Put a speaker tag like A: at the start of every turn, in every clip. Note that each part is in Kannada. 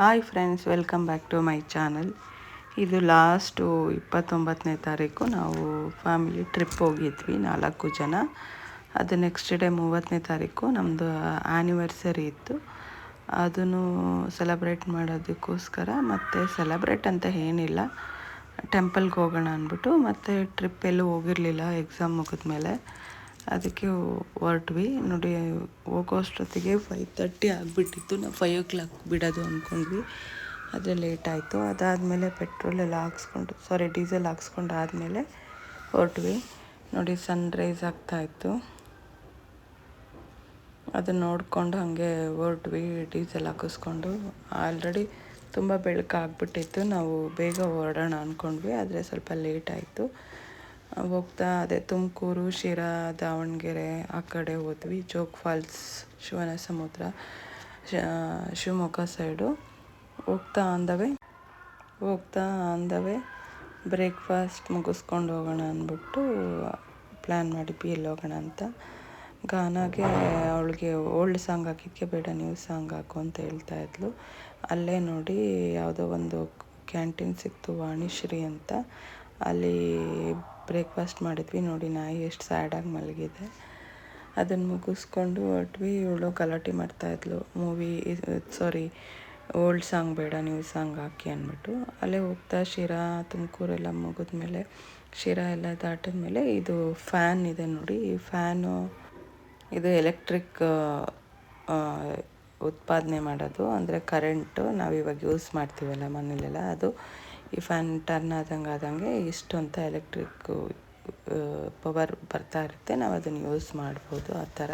A: Hi friends welcome back to my channel ಇದು ಲಾಸ್ಟು ಇಪ್ಪತ್ತೊಂಬತ್ತನೇ ತಾರೀಕು ನಾವು ಫ್ಯಾಮಿಲಿ ಟ್ರಿಪ್ ಹೋಗಿದ್ವಿ, ನಾಲ್ಕು ಜನ. ಅದು ನೆಕ್ಸ್ಟ್ ಡೇ ಮೂವತ್ತನೇ ತಾರೀಕು ನಮ್ಮದು ಆ್ಯನಿವರ್ಸರಿ ಇತ್ತು. ಅದನ್ನು ಸೆಲೆಬ್ರೇಟ್ ಮಾಡೋದಕ್ಕೋಸ್ಕರ ಮತ್ತು ಸೆಲೆಬ್ರೇಟ್ ಅಂತ ಏನಿಲ್ಲ ಟೆಂಪಲ್ಗೆ ಹೋಗೋಣ ಅಂದ್ಬಿಟ್ಟು ಮತ್ತು ಟ್ರಿಪ್ ಎಲ್ಲೂ ಹೋಗಿರಲಿಲ್ಲ ಎಕ್ಸಾಮ್ ಮುಗಿದ್ಮೇಲೆ. ಅದಕ್ಕೆ ಹೊರಟ್ವಿ. ನೋಡಿ, ಹೋಗೋ ಅಷ್ಟೊತ್ತಿಗೆ ಫೈವ್ ತರ್ಟಿ ಆಗಿಬಿಟ್ಟಿತ್ತು. ನಾವು ಫೈವ್ ಓ ಕ್ಲಾಕ್ ಬಿಡೋದು ಅಂದ್ಕೊಂಡ್ವಿ ಆದರೆ ಲೇಟ್ ಆಯಿತು. ಅದಾದಮೇಲೆ ಪೆಟ್ರೋಲ್ ಎಲ್ಲ ಹಾಕ್ಸ್ಕೊಂಡು ಸಾರಿ ಡೀಸೆಲ್ ಹಾಕ್ಸ್ಕೊಂಡು ಆದಮೇಲೆ ಹೊರಟ್ವಿ. ನೋಡಿ ಸನ್ ರೈಸ್ ಆಗ್ತಾಯಿತ್ತು ಅದನ್ನು ನೋಡಿಕೊಂಡು ಹಾಗೆ ಹೊರಟ್ವಿ ಡೀಸೆಲ್ ಹಾಕಿಸ್ಕೊಂಡು. ಆಲ್ರೆಡಿ ತುಂಬ ಬೆಳಕಾಗ್ಬಿಟ್ಟಿತ್ತು. ನಾವು ಬೇಗ ಹೊರಡೋಣ ಅಂದ್ಕೊಂಡ್ವಿ ಆದರೆ ಸ್ವಲ್ಪ ಲೇಟ್ ಆಯಿತು. ಹೋಗ್ತಾ, ಅದೇ ತುಮಕೂರು, ಶಿರಾ, ದಾವಣಗೆರೆ ಆ ಕಡೆ ಹೋದ್ವಿ. ಜೋಗ್ ಫಾಲ್ಸ್, ಶಿವನ ಸಮುದ್ರ ಶಿವಮೊಗ್ಗ ಸೈಡು. ಹೋಗ್ತಾ ಅಂದವೆ. ಹೋಗ್ತಾ ಅಂದವೆ. ಬ್ರೇಕ್ಫಾಸ್ಟ್ ಮುಗಿಸ್ಕೊಂಡು ಹೋಗೋಣ ಅಂದ್ಬಿಟ್ಟು ಪ್ಲ್ಯಾನ್ ಮಾಡಿದ್ವಿ ಎಲ್ಲಿ ಹೋಗೋಣ ಅಂತ. ಗಾನಾಗೆ ಅವಳಿಗೆ ಓಲ್ಡ್ ಸಾಂಗ್ ಹಾಕಿದ್ದಕ್ಕೆ ಬೇಡ, ನ್ಯೂ ಸಾಂಗ್ ಹಾಕು ಅಂತ ಹೇಳ್ತಾ ಇದ್ಲು. ಅಲ್ಲೇ ನೋಡಿ ಯಾವುದೋ ಒಂದು ಕ್ಯಾಂಟೀನ್ ಸಿಕ್ತು, ವಾಣಿಶ್ರೀ ಅಂತ. ಅಲ್ಲಿ ಬ್ರೇಕ್ಫಾಸ್ಟ್ ಮಾಡಿದ್ವಿ ನೋಡಿ ನಾಯಿ ಎಷ್ಟು ಸ್ಯಾಡಾಗಿ ಮಲಗಿದೆ. ಅದನ್ನು ಮುಗಿಸ್ಕೊಂಡು ಹೊಟ್ವಿ ಇವಳು ಗಲಾಟೆ ಮಾಡ್ತಾಯಿದ್ಲು ಮೂವಿ ಸಾರಿ ಓಲ್ಡ್ ಸಾಂಗ್ ಬೇಡ ನ್ಯೂ ಸಾಂಗ್ ಹಾಕಿ ಅಂದ್ಬಿಟ್ಟು. ಅಲ್ಲೇ ಹೋಗ್ತಾ ಶಿರಾ ತುಮಕೂರೆಲ್ಲ ಮುಗಿದ್ಮೇಲೆ, ಶಿರಾ ಎಲ್ಲ ದಾಟಿದ ಮೇಲೆ ಇದು ಫ್ಯಾನ್ ಇದೆ ನೋಡಿ. ಈ ಫ್ಯಾನು ಇದು ಎಲೆಕ್ಟ್ರಿಕ್ ಉತ್ಪಾದನೆ ಮಾಡೋದು. ಅಂದರೆ ಕರೆಂಟು ನಾವಿವಾಗ ಯೂಸ್ ಮಾಡ್ತೀವಲ್ಲ ಮನೇಲೆಲ್ಲ. ಅದು ಈ ಫ್ಯಾನ್ ಟರ್ನ್ ಆದಂಗೆ ಆದಂಗೆ ಇಷ್ಟು ಅಂತ ಎಲೆಕ್ಟ್ರಿಕ್ಕು ಪವರ್ ಬರ್ತಾ ಇರುತ್ತೆ. ನಾವು ಅದನ್ನು ಯೂಸ್ ಮಾಡ್ಬೋದು ಆ ಥರ.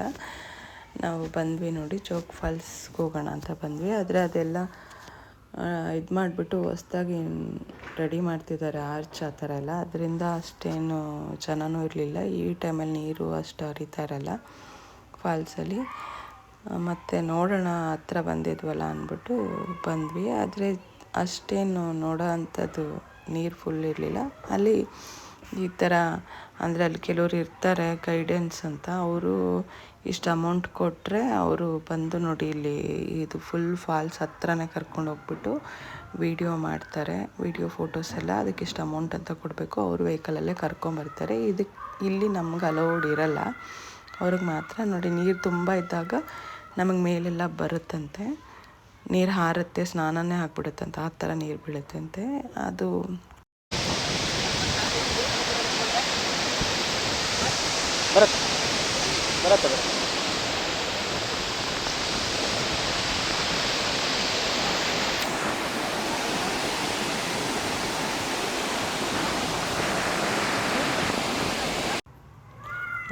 A: ನಾವು ಬಂದ್ವಿ ನೋಡಿ ಚೌಕ್ ಫಾಲ್ಸ್ಗೆ ಹೋಗೋಣ ಅಂತ ಬಂದ್ವಿ. ಆದರೆ ಅದೆಲ್ಲ ಇದು ಮಾಡಿಬಿಟ್ಟು ಹೊಸ್ದಾಗಿ ರೆಡಿ ಮಾಡ್ತಿದ್ದಾರೆ ಆರ್ಚ್ ಆ ಥರ ಎಲ್ಲ. ಅದರಿಂದ ಅಷ್ಟೇನು ಚೆನ್ನೂ ಇರಲಿಲ್ಲ. ಈ ಟೈಮಲ್ಲಿ ನೀರು ಅಷ್ಟು ಹರಿತಾ ಇರಲ್ಲ ಫಾಲ್ಸಲ್ಲಿ ಮತ್ತು ನೋಡೋಣ ಹತ್ರ ಬಂದಿದ್ವಲ್ಲ ಅಂದ್ಬಿಟ್ಟು ಬಂದ್ವಿ. ಆದರೆ ಅಷ್ಟೇನು ನೋಡೋ ಅಂಥದ್ದು ನೀರು ಫುಲ್ ಇರಲಿಲ್ಲ. ಅಲ್ಲಿ ಈ ಥರ ಅಂದರೆ ಅಲ್ಲಿ ಕೆಲವರು ಇರ್ತಾರೆ ಗೈಡೆನ್ಸ್ ಅಂತ, ಅವರು ಇಷ್ಟು ಅಮೌಂಟ್ ಕೊಟ್ಟರೆ ಅವರು ಬಂದು ನೋಡಿ ಇಲ್ಲಿ ಇದು ಫುಲ್ ಫಾಲ್ಸ್ ಹತ್ರನೇ ಕರ್ಕೊಂಡು ಹೋಗ್ಬಿಟ್ಟು ವೀಡಿಯೋ ಮಾಡ್ತಾರೆ ವೀಡಿಯೋ ಫೋಟೋಸ್ ಎಲ್ಲ. ಅದಕ್ಕೆ ಇಷ್ಟು ಅಮೌಂಟ್ ಅಂತ ಕೊಡಬೇಕು. ಅವರು ವೆಹಿಕಲಲ್ಲೇ ಕರ್ಕೊಂಬರ್ತಾರೆ ಇದಕ್ಕೆ ಇಲ್ಲಿ ನಮ್ಗೆ ಅಲೌಡ್ ಇರಲ್ಲ. ಅವ್ರಿಗೆ ಮಾತ್ರ ನೋಡಿ ನೀರು ತುಂಬ ಇದ್ದಾಗ ನಮಗೆ ಮೇಲೆಲ್ಲ ಬರುತ್ತಂತೆ. ನೀರು ಹಾರುತ್ತೆ ಸ್ನಾನನೇ ಆಗ್ಬಿಡುತ್ತಂತೆ ಆ ಥರ ನೀರು ಬೀಳುತ್ತಂತೆ. ಅದು
B: ಬರುತ್ತೆ ಬರುತ್ತೆ.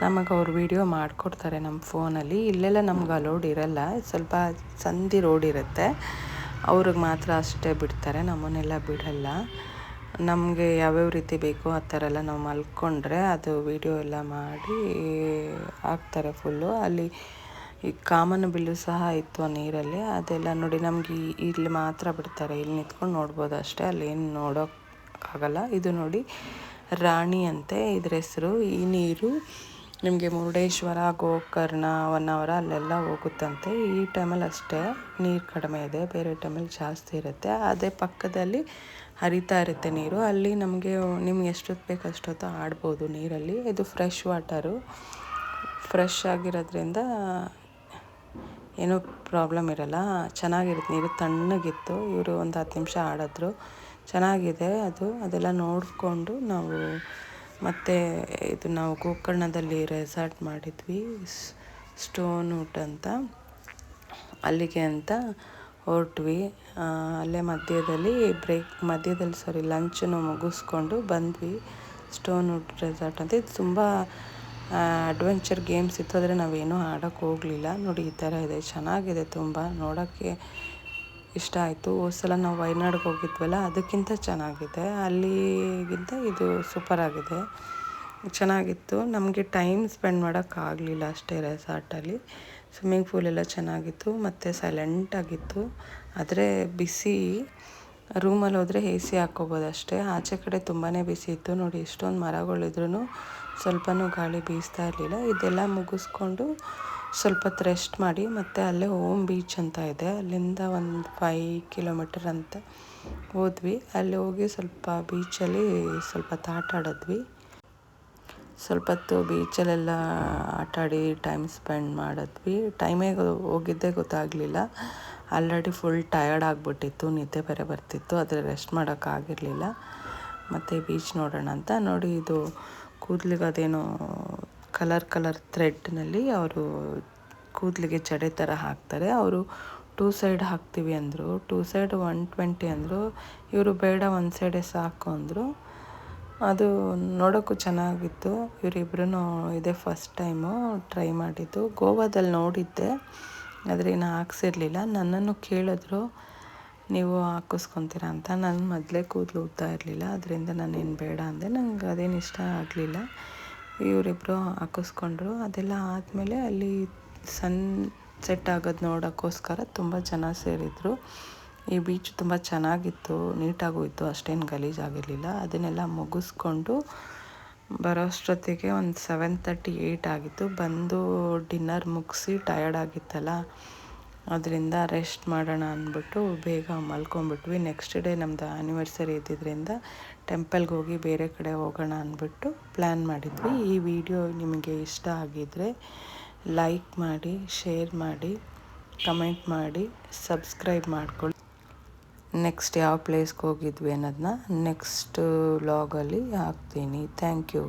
A: ನಮಗೆ ಅವ್ರು ವಿಡಿಯೋ ಮಾಡಿಕೊಡ್ತಾರೆ ನಮ್ಮ ಫೋನಲ್ಲಿ ಇಲ್ಲೆಲ್ಲ ನಮ್ಗೆ ಅಲೋಡ್ ಇರಲ್ಲ. ಸ್ವಲ್ಪ ಸಂಧಿ ರೋಡ್ ಇರುತ್ತೆ. ಅವ್ರಿಗೆ ಮಾತ್ರ ಅಷ್ಟೇ ಬಿಡ್ತಾರೆ. ನಮ್ಮನ್ನೆಲ್ಲ ಬಿಡಲ್ಲ. ನಮಗೆ ಯಾವ್ಯಾವ ರೀತಿ ಬೇಕೋ ಆ ಥರ ಎಲ್ಲ ನಾವು ಮಲ್ಕೊಂಡ್ರೆ ಅದು ವಿಡಿಯೋ ಎಲ್ಲ ಮಾಡಿ ಹಾಕ್ತಾರೆ ಫುಲ್ಲು ಅಲ್ಲಿ ಈ ಕಾಮನ್ ಬಿಲ್ಲು ಸಹ ಇತ್ತು ನೀರಲ್ಲಿ. ಅದೆಲ್ಲ ನೋಡಿ ನಮಗೆ ಇಲ್ಲಿ ಮಾತ್ರ ಬಿಡ್ತಾರೆ. ಇಲ್ಲಿ ನಿಂತ್ಕೊಂಡು ನೋಡ್ಬೋದು ಅಷ್ಟೇ. ಅಲ್ಲಿ ಏನು ನೋಡೋಕ್ಕಾಗಲ್ಲ ಇದು ನೋಡಿ ರಾಣಿ ಅಂತೆ. ಇದ್ರ ಹೆಸರು ಈ ನೀರು. ನಿಮಗೆ ಮುರುಡೇಶ್ವರ, ಗೋಕರ್ಣ, ಹೊನ್ನಾವರ ಅಲ್ಲೆಲ್ಲ ಹೋಗುತ್ತಂತೆ. ಈ ಟೈಮಲ್ಲಿ ಅಷ್ಟೇ ನೀರು ಕಡಿಮೆ ಇದೆ, ಬೇರೆ ಟೈಮಲ್ಲಿ ಜಾಸ್ತಿ ಇರುತ್ತೆ. ಅದೇ ಪಕ್ಕದಲ್ಲಿ ಹರಿತಾ ಇರುತ್ತೆ ನೀರು. ಅಲ್ಲಿ ನಮಗೆ ನಿಮ್ಗೆ ಎಷ್ಟೊತ್ತು ಬೇಕು ಅಷ್ಟೊತ್ತು ಆಡ್ಬೋದು ನೀರಲ್ಲಿ. ಇದು ಫ್ರೆಶ್ ವಾಟರು ಫ್ರೆಶ್ ಆಗಿರೋದ್ರಿಂದ ಏನೂ ಪ್ರಾಬ್ಲಮ್ ಇರಲ್ಲ. ಚೆನ್ನಾಗಿರುತ್ತೆ ನೀರು ತಣ್ಣಗಿತ್ತು. ಇವರು ಒಂದು ಹತ್ತು ನಿಮಿಷ ಆಡಿದ್ರು. ಚೆನ್ನಾಗಿದೆ ಅದು. ಅದೆಲ್ಲ ನೋಡಿಕೊಂಡು ನಾವು ಮತ್ತು ಇದು ನಾವು ಗೋಕರ್ಣದಲ್ಲಿ ರೆಸಾರ್ಟ್ ಮಾಡಿದ್ವಿ ಸ್ಟೋನ್ ಊಟ ಅಂತ. ಅಲ್ಲಿಗೆ ಅಂತ ಹೊರಟ್ವಿ. ಅಲ್ಲೇ ಮಧ್ಯದಲ್ಲಿ ಬ್ರೇಕ್ ಮಧ್ಯದಲ್ಲಿ ಸಾರಿ ಲಂಚನ್ನು ಮುಗಿಸ್ಕೊಂಡು ಬಂದ್ವಿ. ಸ್ಟೋನ್ ವುಡ್ ರೆಸಾರ್ಟ್ ಅಂತ. ಇದು ತುಂಬ ಅಡ್ವೆಂಚರ್ ಗೇಮ್ಸ್ ಇತ್ತು. ಆದರೆ ನಾವೇನೂ ಆಡೋಕ್ಕೆ ಹೋಗಲಿಲ್ಲ. ನೋಡಿ ಈ ಥರ ಇದೆ. ಚೆನ್ನಾಗಿದೆ ತುಂಬ. ನೋಡೋಕ್ಕೆ ಇಷ್ಟ ಆಯಿತು. ಸಲ ನಾವು ವೈನಾಡ್ಗೆ ಹೋಗಿದ್ವಲ್ಲ, ಅದಕ್ಕಿಂತ ಚೆನ್ನಾಗಿದೆ. ಅಲ್ಲಿಗಿಂತ ಇದು ಸೂಪರಾಗಿದೆ ಚೆನ್ನಾಗಿತ್ತು. ನಮಗೆ ಟೈಮ್ ಸ್ಪೆಂಡ್ ಮಾಡೋಕ್ಕಾಗಲಿಲ್ಲ ಅಷ್ಟೇ ರೆಸಾರ್ಟಲ್ಲಿ ಸ್ವಿಮ್ಮಿಂಗ್ ಪೂಲ್ ಎಲ್ಲ ಚೆನ್ನಾಗಿತ್ತು, ಮತ್ತು ಸೈಲೆಂಟಾಗಿತ್ತು ಆದರೆ ಬಿಸಿ ರೂಮಲ್ಲಿ ಹೋದರೆ ಎ ಸಿ ಹಾಕ್ಕೋಬೋದು ಅಷ್ಟೇ. ಆಚೆ ಕಡೆ ತುಂಬಾ ಬಿಸಿ ಇತ್ತು. ನೋಡಿ ಎಷ್ಟೊಂದು ಮರಗಳಿದ್ರೂ ಸ್ವಲ್ಪನೂ ಗಾಳಿ ಬೀಸ್ತಾ ಇರಲಿಲ್ಲ. ಇದೆಲ್ಲ ಮುಗಿಸ್ಕೊಂಡು ಸ್ವಲ್ಪ ಹೊತ್ತು ರೆಸ್ಟ್ ಮಾಡಿ ಮತ್ತೆ ಅಲ್ಲೇ ಓಮ್ ಬೀಚ್ ಅಂತ ಇದೆ. ಅಲ್ಲಿಂದ ಒಂದು ಫೈ ಕಿಲೋಮೀಟರ್ ಅಂತ ಹೋದ್ವಿ. ಅಲ್ಲಿ ಹೋಗಿ ಸ್ವಲ್ಪ ಬೀಚಲ್ಲಿ ಸ್ವಲ್ಪ ಹೊತ್ತು ಆಟ ಆಡಿದ್ವಿ. ಸ್ವಲ್ಪ ಹೊತ್ತು ಬೀಚಲ್ಲೆಲ್ಲ ಆಟ ಆಡಿ ಟೈಮ್ ಸ್ಪೆಂಡ್ ಮಾಡಿದ್ವಿ. ಟೈಮೇ ಹೋಗಿದ್ದೇ ಗೊತ್ತಾಗಲಿಲ್ಲ. ಆಲ್ರೆಡಿ ಫುಲ್ ಟಯರ್ಡ್ ಆಗಿಬಿಟ್ಟಿತ್ತು. ನಿದ್ದೆ ಬೇರೆ ಬರ್ತಿತ್ತು. ಆದರೆ ರೆಸ್ಟ್ ಮಾಡೋಕ್ಕಾಗಿರಲಿಲ್ಲ ಮತ್ತು ಬೀಚ್ ನೋಡೋಣ ಅಂತ ನೋಡಿ ಇದು ಕೂದಲಿಗೆ ಅದೇನೋ ಕಲರ್ ಕಲರ್ ಥ್ರೆಡ್ನಲ್ಲಿ ಅವರು ಕೂದಲಿಗೆ ಚಡೆ ಥರ ಹಾಕ್ತಾರೆ. ಅವರು ಟೂ ಸೈಡ್ ಹಾಕ್ತೀವಿ ಅಂದರು, ಟೂ ಸೈಡ್ ಒನ್ ಟ್ವೆಂಟಿ ಅಂದರು, ಇವರು ಬೇಡ ಒಂದು ಸೈಡೇ ಸಾಕು ಅಂದರು. ಅದು ನೋಡೋಕ್ಕೂ ಚೆನ್ನಾಗಿತ್ತು. ಇವರಿಬ್ರು ಇದೇ ಫಸ್ಟ್ ಟೈಮು ಟ್ರೈ ಮಾಡಿದ್ದು. ಗೋವಾದಲ್ಲಿ ನೋಡಿದ್ದೆ, ಆದರೆ ಇನ್ನು ಹಾಕ್ಸಿರ್ಲಿಲ್ಲ. ನನ್ನನ್ನು ಕೇಳಿದ್ರು, ನೀವು ಹಾಕಿಸ್ಕೊತೀರಾ ಅಂತ. ನಾನು ಮೊದಲೇ ಕೂದಲು ಉದ್ದ ಇರಲಿಲ್ಲ ಅದರಿಂದ ನಾನೇನು ಬೇಡ ಅಂದೆ. ನಂಗೆ ಅದೇನು ಇಷ್ಟ ಆಗಲಿಲ್ಲ. ಇವರಿಬ್ಬರು ಹಾಕಿಸ್ಕೊಂಡ್ರು. ಅದೆಲ್ಲ ಆದಮೇಲೆ ಅಲ್ಲಿ ಸನ್ ಸೆಟ್ ಆಗೋದು ನೋಡೋಕ್ಕೋಸ್ಕರ ತುಂಬ ಜನ ಸೇರಿದ್ರು. ಈ ಬೀಚ್ ತುಂಬ ಚೆನ್ನಾಗಿತ್ತು, ನೀಟಾಗೂ ಇತ್ತು, ಅಷ್ಟೇನು ಗಲೀಜಾಗಿರಲಿಲ್ಲ ಅದನ್ನೆಲ್ಲ ಮುಗಿಸ್ಕೊಂಡು ಬರೋಷ್ಟೊತ್ತಿಗೆ ಒಂದು ಸೆವೆನ್ ತರ್ಟಿ ಏಯ್ಟ್ ಆಗಿತ್ತು. ಬಂದು ಡಿನ್ನರ್ ಮುಗಿಸಿ ಟಯರ್ಡ್ ಆಗಿತ್ತಲ್ಲ ಅದರಿಂದ ರೆಸ್ಟ್ ಮಾಡೋಣ ಅಂದ್ಬಿಟ್ಟು ಬೇಗ ಮಲ್ಕೊಂಬಿಟ್ವಿ ನೆಕ್ಸ್ಟ್ ಡೇ ನಮ್ಮದು ಆ್ಯನಿವರ್ಸರಿ ಇದ್ದಿದ್ದರಿಂದ ಟೆಂಪಲ್ಗೆ ಹೋಗಿ ಬೇರೆ ಕಡೆ ಹೋಗೋಣ ಅಂದ್ಬಿಟ್ಟು ಪ್ಲ್ಯಾನ್ ಮಾಡಿದ್ವಿ. ಈ ವಿಡಿಯೋ ನಿಮಗೆ ಇಷ್ಟ ಆಗಿದ್ದರೆ ಲೈಕ್ ಮಾಡಿ ಶೇರ್ ಮಾಡಿ ಕಮೆಂಟ್ ಮಾಡಿ ಸಬ್ಸ್ಕ್ರೈಬ್ ಮಾಡ್ಕೊಳ್ಳಿ. ನೆಕ್ಸ್ಟ್ ಯಾವ ಪ್ಲೇಸ್ಗೆ ಹೋಗಿದ್ವಿ ಅನ್ನೋದನ್ನ ನೆಕ್ಸ್ಟ್ ವ್ಲಾಗಲ್ಲಿ ಹಾಕ್ತೀನಿ. Thank you